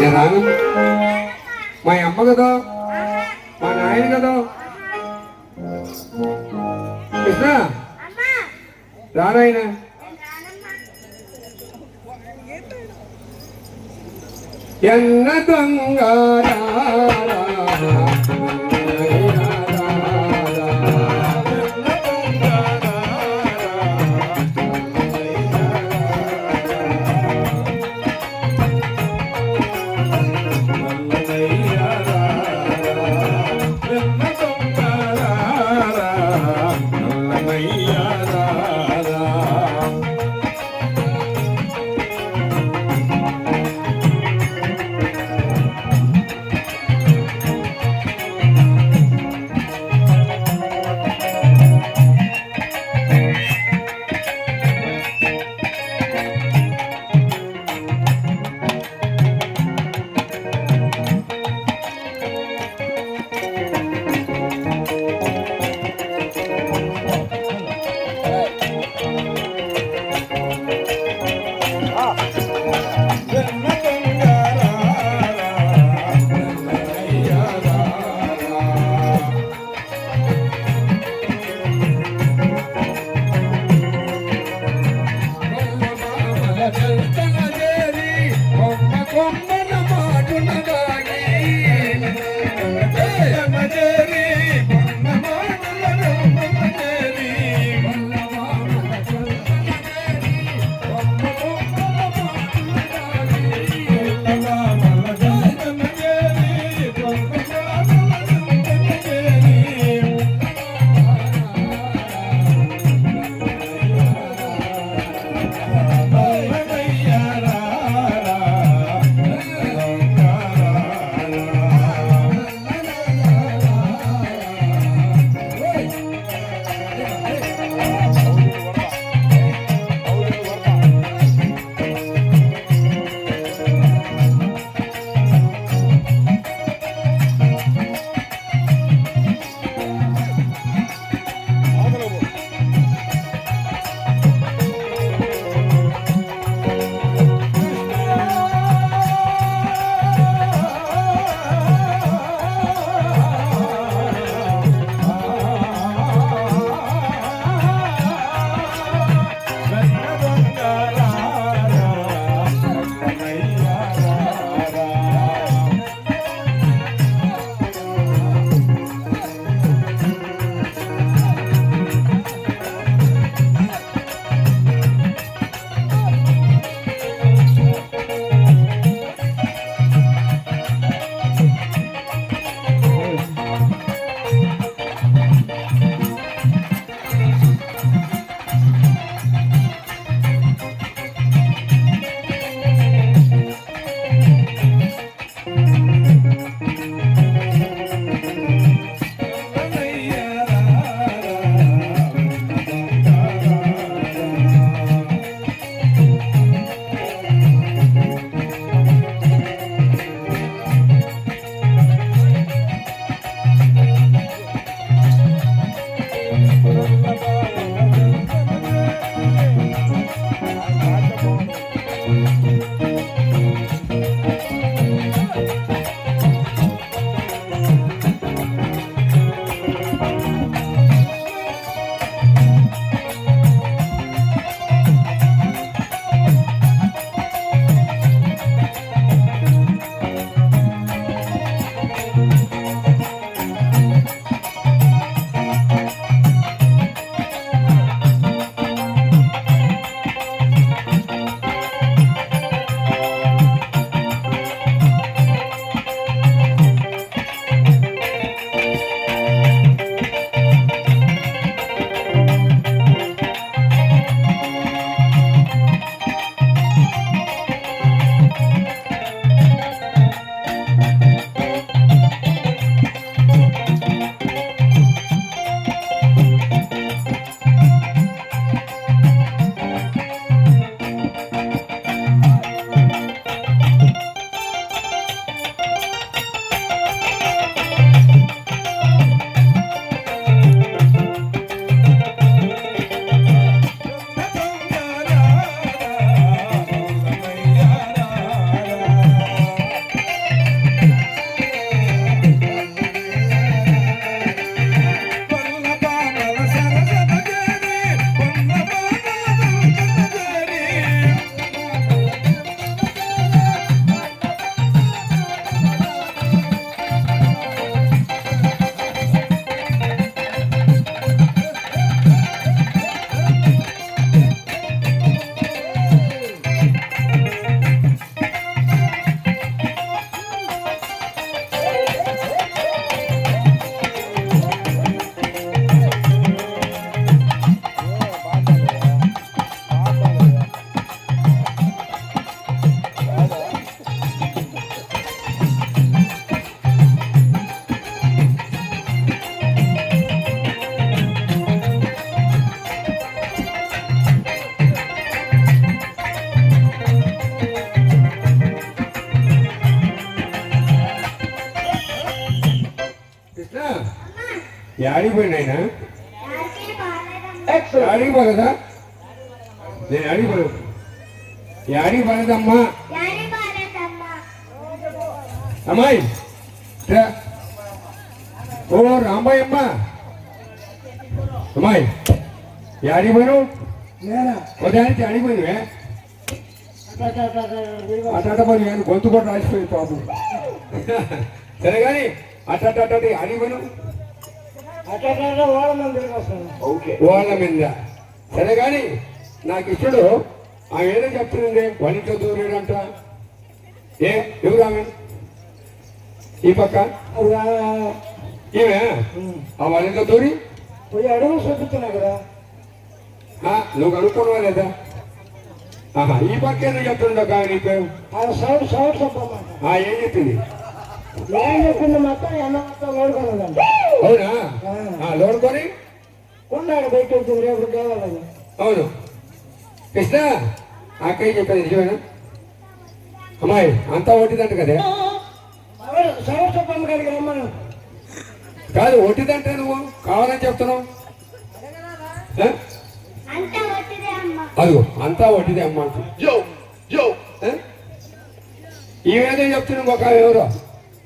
నేను మా అమ్మ కదా మా నాయన కదా. కృష్ణ రానాయన ఎన్న దొంగ ఎక్సలెంట్ యాడికి పోలేదా నేను యాడికి పోలేదు యాడికి పోలేదమ్మా యాడికి బాలేదమ్మా. అమ్మాయి రా. ఓ రాంబాయమ్మ అమ్మాయి యాడికి పోయినావు నేనా ఉదయానికి యాడికి పోయినవే అట్ట, అట్ట, అట్ట, ఇదిగో. అట్ట పోయి నేను గొంతు కూడా రాసిపోయి పాపం సరే కానీ అట్ట అట్ట యాడికి పోయినావు అట్ట, అట్ట, అట్ట, ఓడ మందిరికి వస్తాను ఓకే వాళ్ళ మీద సరే కానీ నాకు ఇష్టడు ఆమె ఏదో చెప్తుంది వనిత దూరేడంట ఏ ఎవరు ఆమె? ఈ పక్క? ఆ- ఈమె. ఆ వనిత దూరి? పోయి చూపుతున్నా కదా. ఆ, నువ్వు కనుక్కున్నావా లేదా? ఆహా ఈ పక్క ఏదో చెప్తుండవు కానీ నీకు సౌట్ చెప్పమాట ఆ ఏం చెప్పింది? ఏం చెప్పింది మొత్తం ఎన్న మొత్తం అవునా? ఆ, లోడుకొని ఉన్నాడు బయట వచ్చింది రేపు కావాలని అవును. కృష్ణ ఆ అక్కయ్య చెప్పేది నిజమేనా? అమ్మాయి అంతా ఒట్టిదంట కదే? చెప్పమ్మ గారికి రమ్మను. కాదు ఒట్టిదంటే నువ్వు. కావాలని చెప్తున్నావు. అదిగో అంతా వడ్డీదే అమ్మ. ఆ? ఈవేదో చెప్తున్నావు ఒక ఎవరో?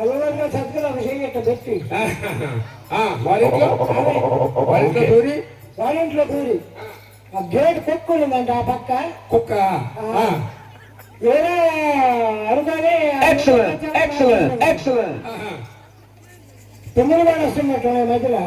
అల్లగా సత్తులు ఒక చెయ్యట పెట్టి. వాళ్ళింట్లో వాళ్ళింట్లో దూరి వాళ్ళ ఇంట్లో కూరి ఆ గేట్ పెట్టుకునిందంట ఆ పక్క. కుక్క. వేరే అరుగానే. తొమ్మిది కూడా వస్తున్నట్టు మధ్యలో.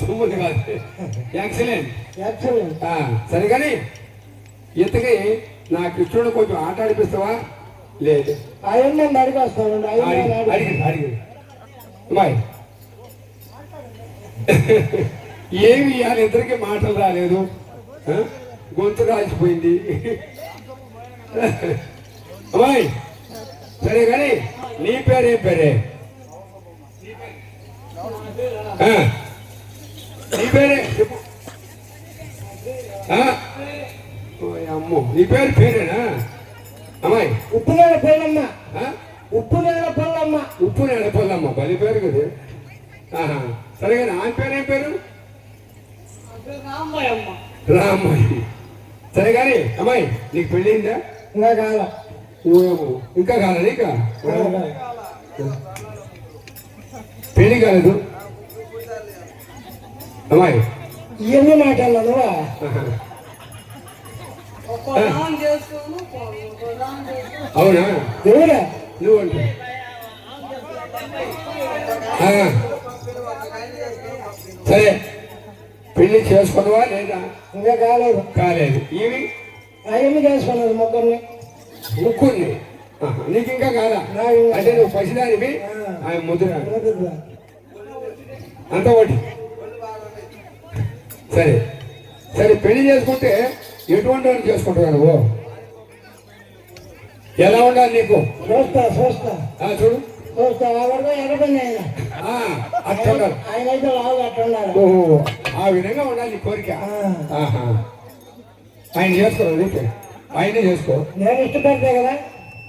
తుమ్ముది కాదు ఎక్సలెంట్ ఎక్సలెంట్ ఆ, సరే కానీ ఇంతకీ నా కృష్ణుడు కొంచెం ఆట ఆడిపిస్తావా? లేదు. అవన్నీ అడిగి అవన్నీ అడిగి. అడిగి అమ్మాయి ఏమి ఇవాళ ఇద్దరికి మాటలు రాలేదు? గొంతు రాసిపోయింది అమ్మాయి సరే కానీ నీ పేరేం పేరే? నీ పేరే అమ్మో నీ పేరు పేరేనా? అమ్మాయి. ఉప్పు నేల పొల్లమ్మ? ఉప్పు నేల పొల్లమ్మ. ఉప్పు నేడపోదమ్మ పది పేరు కదా. సరే కానీ ఆమె పేరు ఏం పేరు? రామ్మాయి సరే కానీ అమ్మాయి నీకు పెళ్ళయిందా ఇంకా కాల. ఓ, ఇంకా కాలేదు ఇంకా పెళ్ళి కాలేదు. అమ్మాయి. ఇవన్నీ ఆహా. అవునా? నువ్వు అంటే ఆ. సరే పెళ్ళి చేసుకున్నావా లేదా? ఇంకా కాలేదు. కాలేదు. ఇవి అవన్నీ చేసుకున్నది ముగ్గురిని? ఆహా, నీకు ఇంకా కాదా? అంటే నువ్వు పసిదానివి? ఆయన ముద్ర అంత ఒకటి. సరే. సరే పెళ్ళి చేసుకుంటే ఎటువంటి వాడిని చేసుకుంటున్నావు నువ్వు? ఎలా ఉండాలి నీకు? చూస్తా చూస్తా. ఆ, చూడు. ఆ, విధంగా ఉండాలి నీ కోరిక. ఆయన చేసుకో నీకు ఆయనే చేసుకో. నేను ఇష్టపడితే కదా.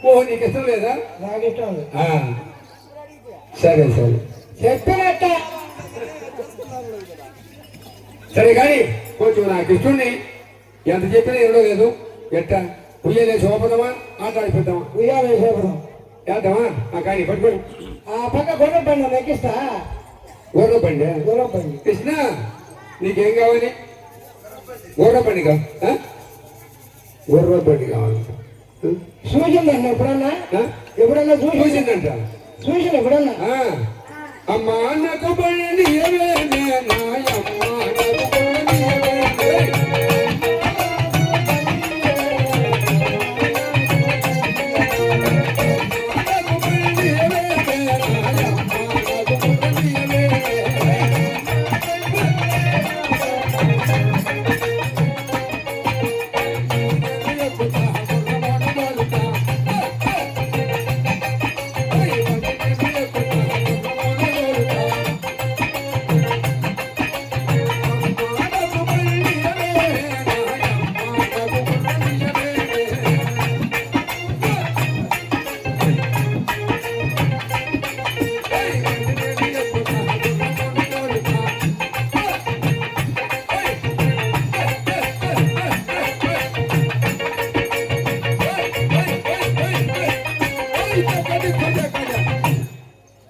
ఓహో నీకు ఇష్టం లేదా. నాకు ఇష్టం. సరే సరే. చెప్పినట్ట. సరే కానీ కొంచెం నాకు ఇష్టండి. ఎంత చెప్పినా ఎవడో లేదు. ఎట్టా? ఉయ్యలే శోభదమా ఆటాడిపోతామా ఉయ్యాలు వేసేపురం వేద్దామా ఆ కానీ పట్టుకోండి ఆ పక్క గొర్రె పండు లెక్కిస్తా ఊర్లో పండి గొర్రె పండు కృష్ణ నీకేం కావాలి ఊర్లో పండి కావాలి ఊర్లో పండి కావాలి చూసిందండి ఎప్పుడన్నా? ఎప్పుడన్నా చూసి చూసిందంట చూసిన ఎప్పుడన్నా. అమ్మా నాకు పడి నాయమ్మ నాకు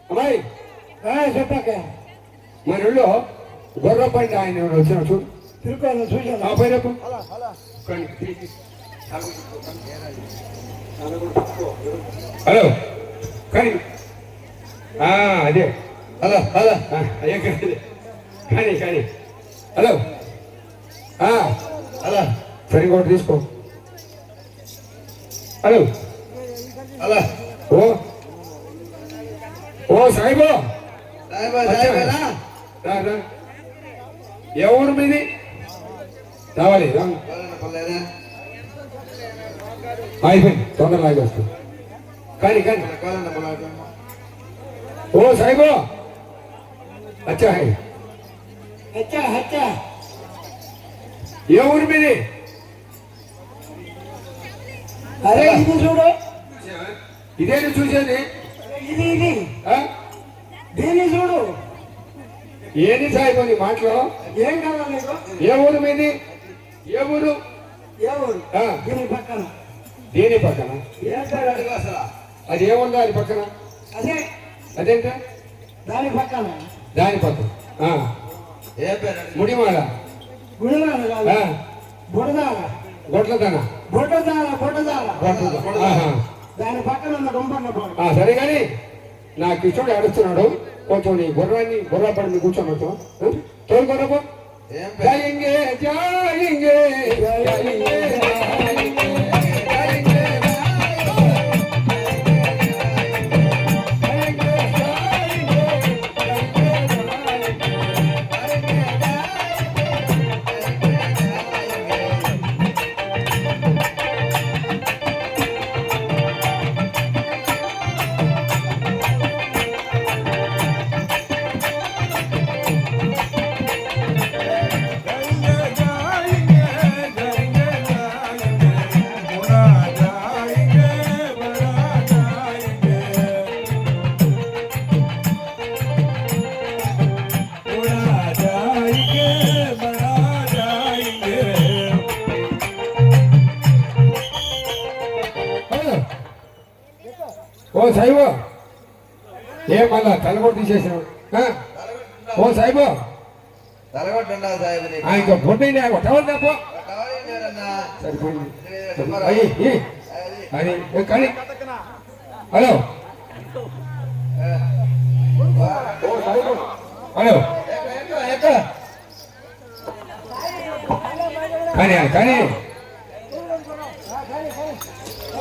అమ్మాయి చెప్పాక. మన ఊళ్ళో గొర్రె పండి ఆయన వచ్చిన చూడు. ఆ చూసాను పైనప్పు హలో. కానీ ఆ, అదే. Hello hello. ఆ, అదే. కానీ కానీ. హలో. ఆ, హలో. సరే ఇంకోటి తీసుకో. హలో. హలో. ఓ. ఓ సాయిబో. రా, రా. ఏ ఊరు మీది? రావాలి. అయిపోయింది తొందరగా లాగేస్తుంది కానీ కానీ. ఓ సాయిబో. అచ్చా హై. హచ్చా హచ్చా ఏ ఊరు మీది? అరే ఇది చూడు. ఇదేంటి చూసేది? ఇది ఇది. ఆ? దీన్ని చూడు. ఏంటి సాయిబో నీ మాటలో? ఏం కావాలి నీకు? ఏ ఊరు మీది? ఏ ఊరు? ఏ ఊరు? దీని పక్కన. దేని పక్కన. అది ఏముందా అది పక్కన? అదే. అదేంట? దాని పక్కన. దాని పక్కన. కాదు. ఆ, బుడదాన గొడ్లదన. బుడ్డదాన బుడ్డదాన ఆహా. దాని పక్కన ఉన్న గుంపన్న సరే కానీ నా కిషోడు అడుస్తున్నాడు కొంచెం నీ గుర్రాన్ని గుర్రా పడి నీ కూర్చోనొచ్చు తోలు కొనపు జాయింగే జాయింగే జాయింగే జాయింగే ఓ సాయిబో ఏ మళ్ళా తలగొట్టు తీసేసావు ఆ? ఓ సాయిబో తలగొట్టుండాలి సాహెబ్ నీకు. ఆ, ఇంకా పొద్దు ఒకటవరు తప్పో కావాలి లేరన్నా. సరిపోయింది చెప్పరా? అయ్యి ఈ. అది. అది ఏ, కానీ హలో ఓ సాయిబో హలో ఎక్క, ఎక్క, ఎక్క. కానీ కానీ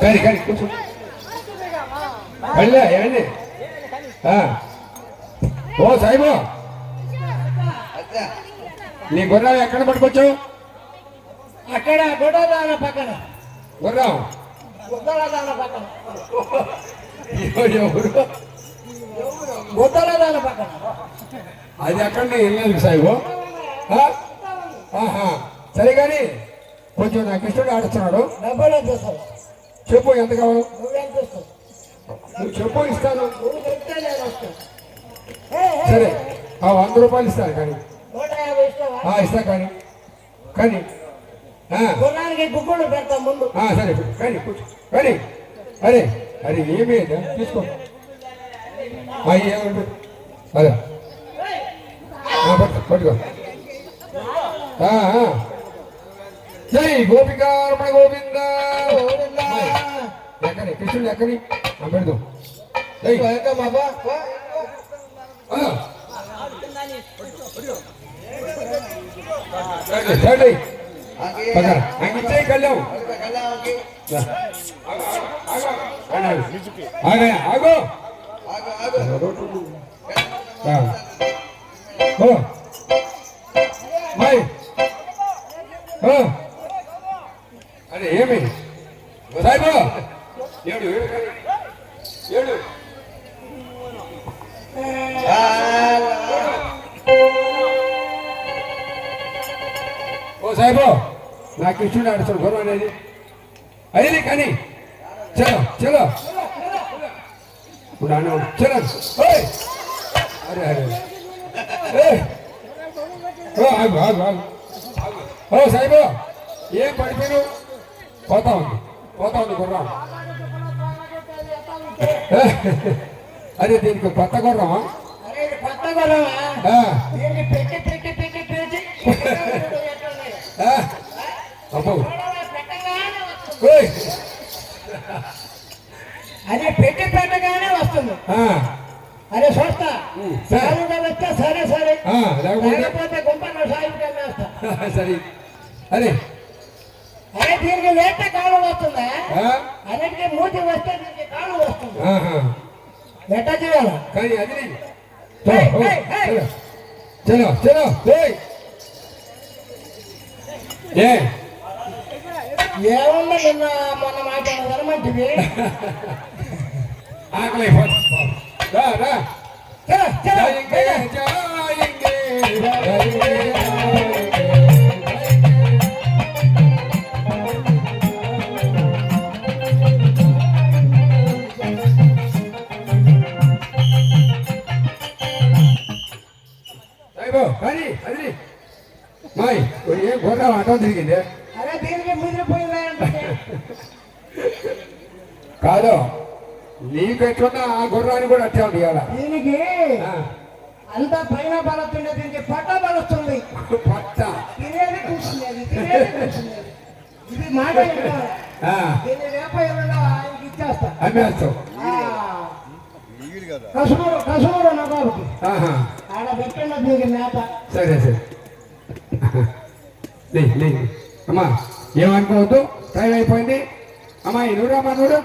కానీ కానీ కూర్చో వెళ్ళా ఏమండి. ఓ సాయిబో. నీ గుర్రం ఎక్కడ పట్టుకొచ్చావు? అక్కడ బుడదాన పక్కన. గుర్రం. బుద్ధలదాన పక్కన. ఎవరు బుద్ధలదాన పక్కన. అది ఎక్కడ వెళ్ళలేదు సాయిబు. సరే కానీ కొంచెం నాకు ఇష్టం ఆడుతున్నాడు. డబ్బులు చెప్పు ఎంత కావాలి? నువ్వెంత ఇస్తావు నువ్వు చెప్పు ఇస్తాను. నువ్వు చెప్తే నేను వస్తాను సరే ఆ వంద రూపాయలు ఇస్తాను కానీ. నూట యాభై ఇస్తావా? ఆ, ఇస్తా కానీ. కానీ గుర్రానికి పెడతాం ముందు. సరే కానీ కానీ అరే అరే ఏమీ తీసుకో. ఏమంటు అదే పట్టుకో. జై గోపికారమణ గోవింద గోవింద ఎక్కడి కృష్ణుడు ఎక్కడి ఆ, పెడదాం జై ఎక్క, ఎక్క, బాబా. పో. ఆ. సరే ఆకి, పక్కన అంగిచ్చే కళ్యాణ్ పడుకో, కళ్ళాకి. ఆగా ఆగో ఆగు, ఆగు. ఆ. ఓ మై ఓ అరే ఏమి సాయిబు ఏడు. ఏడు. ఓ సాయిబు నాకు ఇష్టం ఆడుతాడు గొడవ అనేది. అయ్యింది కానీ. చలో చలో. ఇప్పుడు అన్న చలో. అరే అరే. ఓ ఆగు ఆగు ఆగు. ఓ సాయిబు ఏం పడిపోయావు పోతా ఉంది. పోతా ఉంది గుర్రం. అదే దీనికి కొత్త గుర్రం అరే ఇది కొత్త దీన్ని పెట్టి పెట్టి. అబ్బో. అది పెట్టి పెట్టగానే వస్తుంది. అరే చూస్తా. సరే. వస్తే సరే సరే. లేకపోతే సాగుగా వేస్తా. సరే. అదే అరే దీనికి వేస్తే కాలు వస్తుందా? అన్నిటికీ మూతి వస్తే దీనికి కాలు వస్తుంది. ఎట్లా చేయాలి? కానీ అది చలో. చలో. ఏ? ఏమన్నా నిన్న మొన్న మాట్లాడదారు మంచిది ఆకలి రా కానీ అది మాయ్ ఏ గొర్రె ఆటో తిరిగింది. అరే దీనికి ముదిరిపోయిందా కాదు నీకు ఎట్లున్నా ఆ గుర్రాన్ని కూడా అట్టే ఉంది ఇవాళ. దీనికి అంత పైన బలుతుండే దీనికి పట్ట బలుస్తుంది. పట్ట. తినేది కూర్చునేది తినేది కూర్చునేది ఇది మాట దీన్ని రేపు ఆయనకి ఇచ్చేస్తా. అమ్మేస్తావు. ఆ, కసుమూరు కసుమూరు నా బాబుకి. సరే సరే అమ్మా ఏమనుకోవద్దు. టైం అయిపోయింది. అమ్మా ఈ నూరు అమ్మా నూరు.